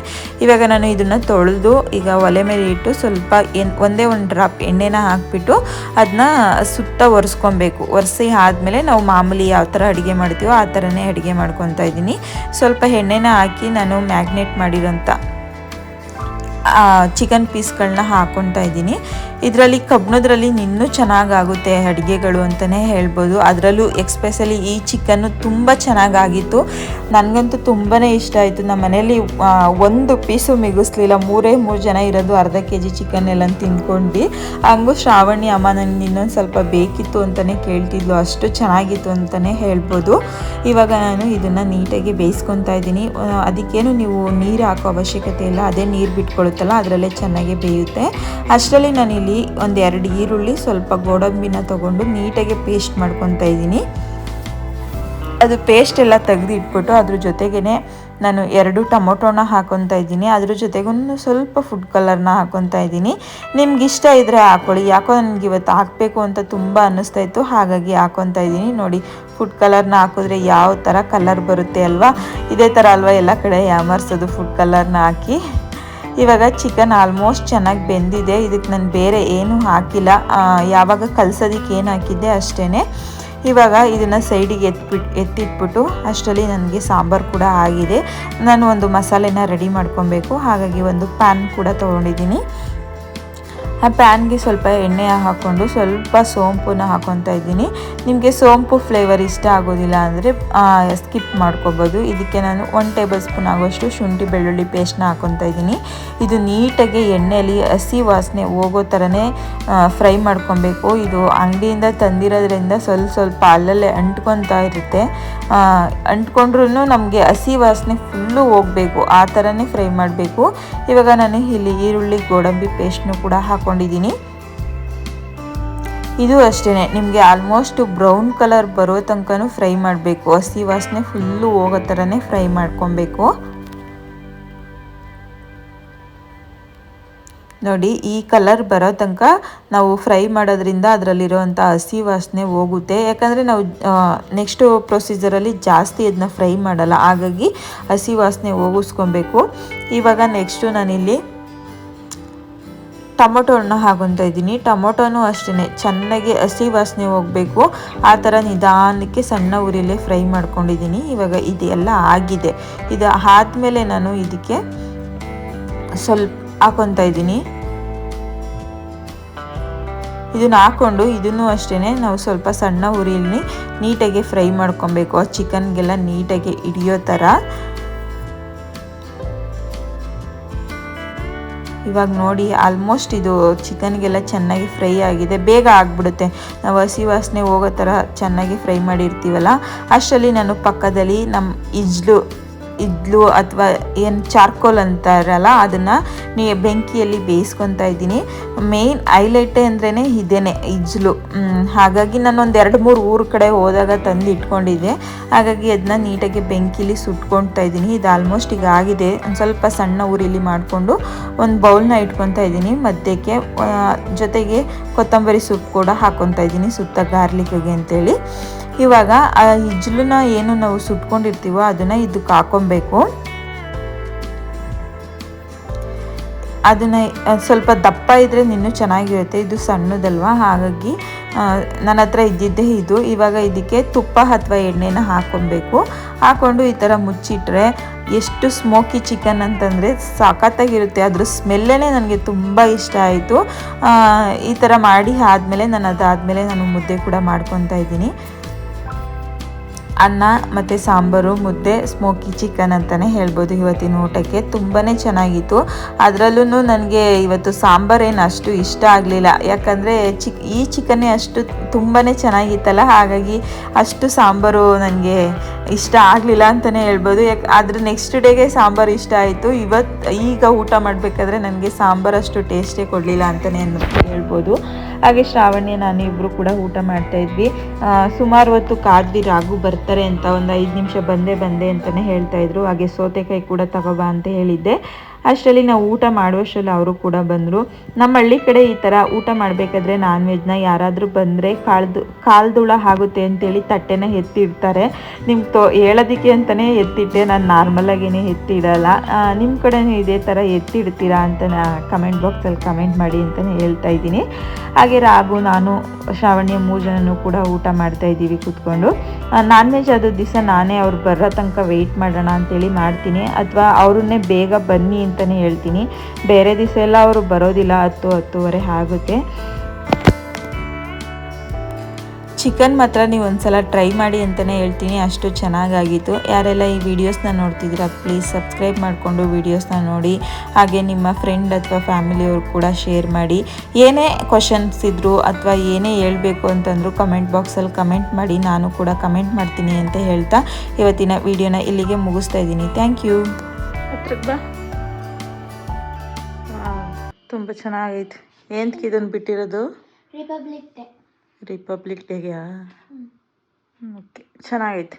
ಇವಾಗ ನಾನು ಇದನ್ನು ತೊಳೆದು ಈಗ ಒಲೆ ಮೇಲೆ ಇಟ್ಟು ಸ್ವಲ್ಪ ಎನ್, ಒಂದೇ ಒಂದು ಡ್ರಾಪ್ ಎಣ್ಣೆನ ಹಾಕಿಬಿಟ್ಟು ಅದನ್ನ ಸುತ್ತ ಒರೆಸ್ಕೊಬೇಕು. ಒರೆಸಿ ಆದಮೇಲೆ ನಾವು ಮಾಮೂಲಿ ಯಾವ ಥರ ಅಡುಗೆ ಮಾಡ್ತೀವೋ ಆ ಥರನೇ ಅಡುಗೆ ಮಾಡ್ಕೊತಾ ಇದ್ದೀನಿ. ಸ್ವಲ್ಪ ಎಣ್ಣೆನ ಹಾಕಿ ನಾನು ಮ್ಯಾಗ್ನೇಟ್ ಮಾಡಿರೋಂಥ ಚಿಕನ್ ಪೀಸ್ಗಳನ್ನ ಹಾಕ್ಕೊತಾ ಇದ್ದೀನಿ. ಇದರಲ್ಲಿ ಕಬ್ಬಣದ್ರಲ್ಲಿ ಇನ್ನೂ ಚೆನ್ನಾಗಾಗುತ್ತೆ ಅಡುಗೆಗಳು ಅಂತಲೇ ಹೇಳ್ಬೋದು. ಅದರಲ್ಲೂ ಎಕ್ಸ್ಪೆಷಲಿ ಈ ಚಿಕನ್ನು ತುಂಬ ಚೆನ್ನಾಗಾಗಿತ್ತು. ನನಗಂತೂ ತುಂಬಾ ಇಷ್ಟ ಆಯಿತು. ನಮ್ಮ ಮನೇಲಿ ಒಂದು ಪೀಸು ಮಿಗಿಸ್ಲಿಲ್ಲ. ಮೂರೇ ಮೂರು ಜನ ಇರೋದು ಅರ್ಧ ಕೆ ಜಿ ಚಿಕನ್ ಎಲ್ಲ ತಿಂದ್ಕೊಂಡು. ಹಂಗೂ ಶ್ರಾವಣಿ ಅಮ್ಮ ನನಗೆ ಇನ್ನೊಂದು ಸ್ವಲ್ಪ ಬೇಕಿತ್ತು ಅಂತಲೇ ಕೇಳ್ತಿದ್ಲು. ಅಷ್ಟು ಚೆನ್ನಾಗಿತ್ತು ಅಂತಲೇ ಹೇಳ್ಬೋದು. ಇವಾಗ ನಾನು ಇದನ್ನು ನೀಟಾಗಿ ಬೇಯಿಸ್ಕೊತಾ ಇದ್ದೀನಿ. ಅದಕ್ಕೇನು ನೀವು ನೀರು ಹಾಕೋ ಅವಶ್ಯಕತೆ ಇಲ್ಲ. ಅದೇ ನೀರು ಬಿಟ್ಕೊಳ್ಳುತ್ತಲ್ಲ ಅದರಲ್ಲೇ ಚೆನ್ನಾಗಿ ಬೇಯುತ್ತೆ. ಅಷ್ಟರಲ್ಲಿ ನಾನಿಲ್ಲಿ ಒಂದು ಎರಡು ಈರುಳ್ಳಿ, ಸ್ವಲ್ಪ ಗೋಡಂಬಿನ ತೊಗೊಂಡು ನೀಟಾಗಿ ಪೇಸ್ಟ್ ಮಾಡ್ಕೊತಾ ಇದ್ದೀನಿ. ಅದು ಪೇಸ್ಟ್ ಎಲ್ಲ ತೆಗೆದು ಇಟ್ಬಿಟ್ಟು ಅದ್ರ ಜೊತೆಗೇ ನಾನು ಎರಡು ಟೊಮೊಟೊನ ಹಾಕೊತಾ ಇದ್ದೀನಿ. ಅದ್ರ ಜೊತೆಗೂ ಸ್ವಲ್ಪ ಫುಡ್ ಕಲರ್ನ ಹಾಕೊತಾ ಇದ್ದೀನಿ. ನಿಮ್ಗೆ ಇಷ್ಟ ಇದ್ದರೆ ಹಾಕೊಳ್ಳಿ. ಯಾಕೋ ನನಗೆ ಇವತ್ತು ಹಾಕಬೇಕು ಅಂತ ತುಂಬ ಅನ್ನಿಸ್ತಾ ಇತ್ತು. ಹಾಗಾಗಿ ಹಾಕೊತಾ ಇದ್ದೀನಿ. ನೋಡಿ ಫುಡ್ ಕಲರ್ನ ಹಾಕಿದ್ರೆ ಯಾವ ಥರ ಕಲರ್ ಬರುತ್ತೆ ಅಲ್ವಾ? ಇದೇ ಥರ ಅಲ್ವಾ ಎಲ್ಲ ಕಡೆ ಯಾಮರ್ಸೋದು ಫುಡ್ ಕಲರ್ನ ಹಾಕಿ? ಇವಾಗ ಚಿಕನ್ ಆಲ್ಮೋಸ್ಟ್ ಚೆನ್ನಾಗಿ ಬೆಂದಿದೆ. ಇದಕ್ಕೆ ನಾನು ಬೇರೆ ಏನು ಹಾಕಿಲ್ಲ. ಯಾವಾಗ ಕಲಸೋದಕ್ಕೆ ಏನು ಹಾಕಿದ್ದೆ ಅಷ್ಟೇ ಇವಾಗ ಇದನ್ನು ಸೈಡಿಗೆ ಎತ್ಬಿಟ್ಟು ಎತ್ತಿಟ್ಬಿಟ್ಟು ಅಷ್ಟರಲ್ಲಿ ನನಗೆ ಸಾಂಬಾರು ಕೂಡ ಆಗಿದೆ. ನಾನು ಒಂದು ಮಸಾಲೆನ ರೆಡಿ ಮಾಡ್ಕೊಬೇಕು. ಹಾಗಾಗಿ ಒಂದು ಪ್ಯಾನ್ ಕೂಡ ತೊಗೊಂಡಿದ್ದೀನಿ. ಆ ಪ್ಯಾನ್ಗೆ ಸ್ವಲ್ಪ ಎಣ್ಣೆ ಹಾಕ್ಕೊಂಡು ಸ್ವಲ್ಪ ಸೋಂಪುನ ಹಾಕೊತಾ ಇದ್ದೀನಿ. ನಿಮಗೆ ಸೋಂಪು ಫ್ಲೇವರ್ ಇಷ್ಟ ಆಗೋದಿಲ್ಲ ಅಂದರೆ ಸ್ಕಿಪ್ ಮಾಡ್ಕೋಬೋದು. ಇದಕ್ಕೆ ನಾನು ಒನ್ ಟೇಬಲ್ ಸ್ಪೂನ್ ಆಗೋಷ್ಟು ಶುಂಠಿ ಬೆಳ್ಳುಳ್ಳಿ ಪೇಸ್ಟ್ನ ಹಾಕೊತಾ ಇದ್ದೀನಿ. ಇದು ನೀಟಾಗಿ ಎಣ್ಣೆಯಲ್ಲಿ ಹಸಿ ವಾಸನೆ ಹೋಗೋ ಥರನೇ ಫ್ರೈ ಮಾಡ್ಕೊಬೇಕು. ಇದು ಅಂಗಡಿಯಿಂದ ತಂದಿರೋದ್ರಿಂದ ಸ್ವಲ್ಪ ಸ್ವಲ್ಪ ಅಲ್ಲಲ್ಲೇ ಅಂಟ್ಕೊತಾ ಇರುತ್ತೆ. ಅಂಟ್ಕೊಂಡ್ರೂ ನಮಗೆ ಹಸಿ ವಾಸನೆ ಫುಲ್ಲು ಹೋಗಬೇಕು. ಆ ಥರನೇ ಫ್ರೈ ಮಾಡಬೇಕು. ಇವಾಗ ನಾನು ಇಲ್ಲಿ ಈರುಳ್ಳಿ, ಗೋಡಂಬಿ ಪೇಸ್ಟ್ನು ಕೂಡ ಹಾಕ್ಕೊಂಡಿದ್ದೀನಿ ಇದು ಅಷ್ಟೇ ನಿಮಗೆ ಆಲ್ಮೋಸ್ಟ್ ಬ್ರೌನ್ ಕಲರ್ ಬರೋ ತನಕನೂ ಫ್ರೈ ಮಾಡಬೇಕು. ಹಸಿ ವಾಸನೆ ಫುಲ್ಲು ಹೋಗೋ ಥರನೇ ಫ್ರೈ ಮಾಡ್ಕೊಬೇಕು. ನೋಡಿ, ಈ ಕಲರ್ ಬರೋ ತನಕ ನಾವು ಫ್ರೈ ಮಾಡೋದ್ರಿಂದ ಅದರಲ್ಲಿರೋವಂಥ ಹಸಿ ವಾಸನೆ ಹೋಗುತ್ತೆ. ಯಾಕಂದರೆ ನಾವು ನೆಕ್ಸ್ಟು ಪ್ರೊಸೀಜರಲ್ಲಿ ಜಾಸ್ತಿ ಅದನ್ನ ಫ್ರೈ ಮಾಡಲ್ಲ. ಹಾಗಾಗಿ ಹಸಿ ವಾಸನೆ ಹೋಗಿಸ್ಕೊಬೇಕು. ಇವಾಗ ನೆಕ್ಸ್ಟು ನಾನಿಲ್ಲಿ ಟೊಮೊಟೊ ಹಣ್ಣು ಹಾಕೊತಾ ಇದ್ದೀನಿ. ಟೊಮೊಟೊನೂ ಅಷ್ಟೇ ಚೆನ್ನಾಗಿ ಹಸಿ ವಾಸನೆ ಹೋಗಬೇಕು. ಆ ಥರ ನಿಧಾನಕ್ಕೆ ಸಣ್ಣ ಉರಿಲೇ ಫ್ರೈ ಮಾಡ್ಕೊಂಡಿದ್ದೀನಿ. ಇವಾಗ ಇದೆಲ್ಲ ಆಗಿದೆ. ಇದು ಆದಮೇಲೆ ನಾನು ಇದಕ್ಕೆ ಸ್ವಲ್ಪ ಹಾಕೊತಾ ಇದ್ದೀನಿ. ಇದನ್ನ ಹಾಕ್ಕೊಂಡು ಇದನ್ನು ಅಷ್ಟೇ ನಾವು ಸ್ವಲ್ಪ ಸಣ್ಣ ಉರಿಯಲ್ಲಿ ನೀಟಾಗಿ ಫ್ರೈ ಮಾಡ್ಕೊಬೇಕು. ಆ ಚಿಕನ್ಗೆಲ್ಲ ನೀಟಾಗಿ ಹಿಡಿಯೋ ಥರ. ಇವಾಗ ನೋಡಿ ಆಲ್ಮೋಸ್ಟ್ ಇದು ಚಿಕನ್ಗೆಲ್ಲ ಚೆನ್ನಾಗಿ ಫ್ರೈ ಆಗಿದೆ. ಬೇಗ ಆಗಿಬಿಡುತ್ತೆ. ನಾವು ಹಸಿ ವಾಸನೆ ಹೋಗೋ ಥರ ಚೆನ್ನಾಗಿ ಫ್ರೈ ಮಾಡಿರ್ತೀವಲ್ಲ, ಅಷ್ಟರಲ್ಲಿ ನಾನು ಪಕ್ಕದಲ್ಲಿ ನಮ್ಮ ಇಜ್ಲು ಇದ್ಲು ಅಥವಾ ಏನು ಚಾರ್ಕೋಲ್ ಅಂತಾರಲ್ಲ ಅದನ್ನು ನೀ ಬೆಂಕಿಯಲ್ಲಿ ಬೇಯಿಸ್ಕೊತಾ ಇದ್ದೀನಿ. ಮೇಯ್ನ್ ಐಲೈಟೇ ಅಂದ್ರೇ ಇದೇನೆ, ಇಜ್ಲು. ಹಾಗಾಗಿ ನಾನು ಒಂದು ಎರಡು ಮೂರು ಊರು ಕಡೆ ಹೋದಾಗ ತಂದು ಇಟ್ಕೊಂಡಿದ್ದೆ. ಹಾಗಾಗಿ ಅದನ್ನ ನೀಟಾಗಿ ಬೆಂಕಿಲಿ ಸುಟ್ಕೊಳ್ತಾ ಇದ್ದೀನಿ. ಇದು ಆಲ್ಮೋಸ್ಟ್ ಈಗ ಆಗಿದೆ. ಒಂದು ಸ್ವಲ್ಪ ಸಣ್ಣ ಊರಿಲಿ ಮಾಡಿಕೊಂಡು ಒಂದು ಬೌಲ್ನ ಇಟ್ಕೊತಾ ಇದ್ದೀನಿ. ಮಧ್ಯಕ್ಕೆ ಜೊತೆಗೆ ಕೊತ್ತಂಬರಿ ಸೊಪ್ಪು ಕೂಡ ಹಾಕೊತಾ ಇದ್ದೀನಿ ಸುತ್ತ ಗಾರ್ಲಿಕ್ಗೆ ಅಂತೇಳಿ. ಇವಾಗ ಆ ಇಜ್ಲನ್ನ ಏನು ನಾವು ಸುಟ್ಕೊಂಡಿರ್ತೀವೋ ಅದನ್ನ ಇದಕ್ಕೆ ಹಾಕೊಬೇಕು. ಅದನ್ನ ಸ್ವಲ್ಪ ದಪ್ಪ ಇದ್ರೆ ಇನ್ನೂ ಚೆನ್ನಾಗಿರುತ್ತೆ. ಇದು ಸಣ್ಣದಲ್ವಾ? ಹಾಗಾಗಿ ನನ್ನ ಹತ್ರ ಇದ್ದಿದ್ದೇ ಇದು. ಇವಾಗ ಇದಕ್ಕೆ ತುಪ್ಪ ಅಥವಾ ಎಣ್ಣೆನ ಹಾಕೊಬೇಕು. ಹಾಕೊಂಡು ಈ ಥರ ಮುಚ್ಚಿಟ್ರೆ ಎಷ್ಟು ಸ್ಮೋಕಿ ಚಿಕನ್ ಅಂತಂದರೆ ಸಖತ್ತಾಗಿರುತ್ತೆ ಅದ್ರ ಸ್ಮೆಲ್ಲೇ ನನಗೆ ತುಂಬ ಇಷ್ಟ ಆಯಿತು. ಈ ಥರ ಮಾಡಿ ಆದಮೇಲೆ, ನಾನು ಅದಾದಮೇಲೆ ನಾನು ಮುದ್ದೆ ಕೂಡ ಮಾಡ್ಕೊತಾ ಇದ್ದೀನಿ. ಅನ್ನ ಮತ್ತು ಸಾಂಬಾರು, ಮುದ್ದೆ ಸ್ಮೋಕಿ ಚಿಕನ್ ಅಂತಲೇ ಹೇಳ್ಬೋದು. ಇವತ್ತಿನ ಊಟಕ್ಕೆ ತುಂಬಾ ಚೆನ್ನಾಗಿತ್ತು. ಅದರಲ್ಲೂ ನನಗೆ ಇವತ್ತು ಸಾಂಬಾರೇನು ಅಷ್ಟು ಇಷ್ಟ ಆಗಲಿಲ್ಲ. ಯಾಕಂದರೆ ಚಿಕ್, ಈ ಚಿಕನ್ನೇ ಅಷ್ಟು ತುಂಬಾ ಚೆನ್ನಾಗಿತ್ತಲ್ಲ. ಹಾಗಾಗಿ ಅಷ್ಟು ಸಾಂಬಾರು ನನಗೆ ಇಷ್ಟ ಆಗಲಿಲ್ಲ ಅಂತಲೇ ಹೇಳ್ಬೋದು. ಯಾಕೆ, ಆದರೆ ನೆಕ್ಸ್ಟ್ ಡೇಗೆ ಸಾಂಬಾರು ಇಷ್ಟ ಆಯಿತು. ಇವತ್ತು ಈಗ ಊಟ ಮಾಡಬೇಕಾದ್ರೆ ನನಗೆ ಸಾಂಬಾರು ಅಷ್ಟು ಟೇಸ್ಟೇ ಕೊಡಲಿಲ್ಲ ಅಂತಲೇ ಹೇಳ್ಬೋದು. ಹಾಗೆ ಶ್ರಾವಣ್ಯ ನಾನು ಇಬ್ಬರು ಕೂಡ ಊಟ ಮಾಡ್ತಾ ಇದ್ವಿ. ಸುಮಾರು ಹೊತ್ತು ಕಾದ್ವಿ ರಾಗು ಬರ್ತಾರೆ ಅಂತ ಒಂದು ಐದು ನಿಮಿಷ ಬಂದೇ ಬಂದೆ ಅಂತಲೇ ಹೇಳ್ತಾ ಇದ್ರು. ಹಾಗೆ ಸೌತೆಕಾಯಿ ಕೂಡ ತಗೋಬಾ ಅಂತ ಹೇಳಿದ್ದೆ. ಅಷ್ಟರಲ್ಲಿ ನಾವು ಊಟ ಮಾಡುವಷ್ಟರಲ್ಲಿ ಅವರು ಕೂಡ ಬಂದರು. ನಮ್ಮ ಹಳ್ಳಿ ಕಡೆ ಈ ಥರ ಊಟ ಮಾಡಬೇಕಾದ್ರೆ ನಾನ್ ವೆಜ್ನ ಯಾರಾದರೂ ಬಂದರೆ ಕಾಳ್ದು, ಕಾಲ್ದುಳ ಆಗುತ್ತೆ ಅಂತೇಳಿ ತಟ್ಟೆನ ಎತ್ತಿಡ್ತಾರೆ ನಿಮ್ಗೆ ತೋ, ಹೇಳೋದಕ್ಕೆ ಅಂತಲೇ ಎತ್ತಿಟ್ಟೆ, ನಾನು ನಾರ್ಮಲಾಗೇನೆ ಎತ್ತಿಡಲ್ಲ. ನಿಮ್ಮ ಕಡೆನೂ ಇದೇ ಥರ ಎತ್ತಿಡ್ತೀರಾ ಅಂತ ನಾ ಕಮೆಂಟ್ ಬಾಕ್ಸಲ್ಲಿ ಕಮೆಂಟ್ ಮಾಡಿ ಅಂತಲೇ ಹೇಳ್ತಾ ಇದ್ದೀನಿ. ಹಾಗೆ ರಾಗು ನಾನು, ಶ್ರಾವಣ್ಯ ಮೂರು ಜನನೂ ಕೂಡ ಊಟ ಮಾಡ್ತಾ ಇದ್ದೀವಿ ಕೂತ್ಕೊಂಡು. ನಾನ್ ವೆಜ್ ಆದ ದಿವಸ ನಾನೇ ಅವ್ರು ಬರೋ ತನಕ ವೆಯ್ಟ್ ಮಾಡೋಣ ಅಂತೇಳಿ ಮಾಡ್ತೀನಿ. ಅಥವಾ ಅವ್ರನ್ನೇ ಬೇಗ ಬನ್ನಿ ಅಂತಲೇ ಹೇಳ್ತೀನಿ. ಬೇರೆ ದಿವಸ ಎಲ್ಲ ಅವರು ಬರೋದಿಲ್ಲ, ಹತ್ತು, ಹತ್ತುವರೆ ಆಗುತ್ತೆ. ಚಿಕನ್ ಮಾತ್ರ ನೀವು ಒಂದ್ಸಲ ಟ್ರೈ ಮಾಡಿ ಅಂತಲೇ ಹೇಳ್ತೀನಿ, ಅಷ್ಟು ಚೆನ್ನಾಗಾಗಿತ್ತು. ಯಾರೆಲ್ಲ ಈ ವಿಡಿಯೋಸ್ನ ನೋಡ್ತಿದ್ದೀರಾ ಪ್ಲೀಸ್ ಸಬ್ಸ್ಕ್ರೈಬ್ ಮಾಡಿಕೊಂಡು ವೀಡಿಯೋಸ್ನ ನೋಡಿ. ಹಾಗೆ ನಿಮ್ಮ ಫ್ರೆಂಡ್ ಅಥವಾ ಫ್ಯಾಮಿಲಿಯವ್ರು ಕೂಡ ಶೇರ್ ಮಾಡಿ. ಏನೇ ಕ್ವಶನ್ಸ್ ಇದ್ದರು ಅಥವಾ ಏನೇ ಹೇಳಬೇಕು ಅಂತಂದರೂ ಕಮೆಂಟ್ ಬಾಕ್ಸಲ್ಲಿ ಕಮೆಂಟ್ ಮಾಡಿ, ನಾನು ಕೂಡ ಕಮೆಂಟ್ ಮಾಡ್ತೀನಿ ಅಂತ ಹೇಳ್ತಾ ಇವತ್ತಿನ ವಿಡಿಯೋನ ಇಲ್ಲಿಗೆ ಮುಗಿಸ್ತಾ ಇದ್ದೀನಿ. ಥ್ಯಾಂಕ್ ಯು ಬಾ. ತುಂಬ ಚೆನ್ನಾಗೈತೆ. ಏನಕ್ಕೆ ಇದನ್ನು ಬಿಟ್ಟಿರೋದು? ರಿಪಬ್ಲಿಕ್ ಡೇ ರಿಪಬ್ಲಿಕ್ ಡೇಗೆ ಓಕೆ ಚೆನ್ನಾಗೈತೆ.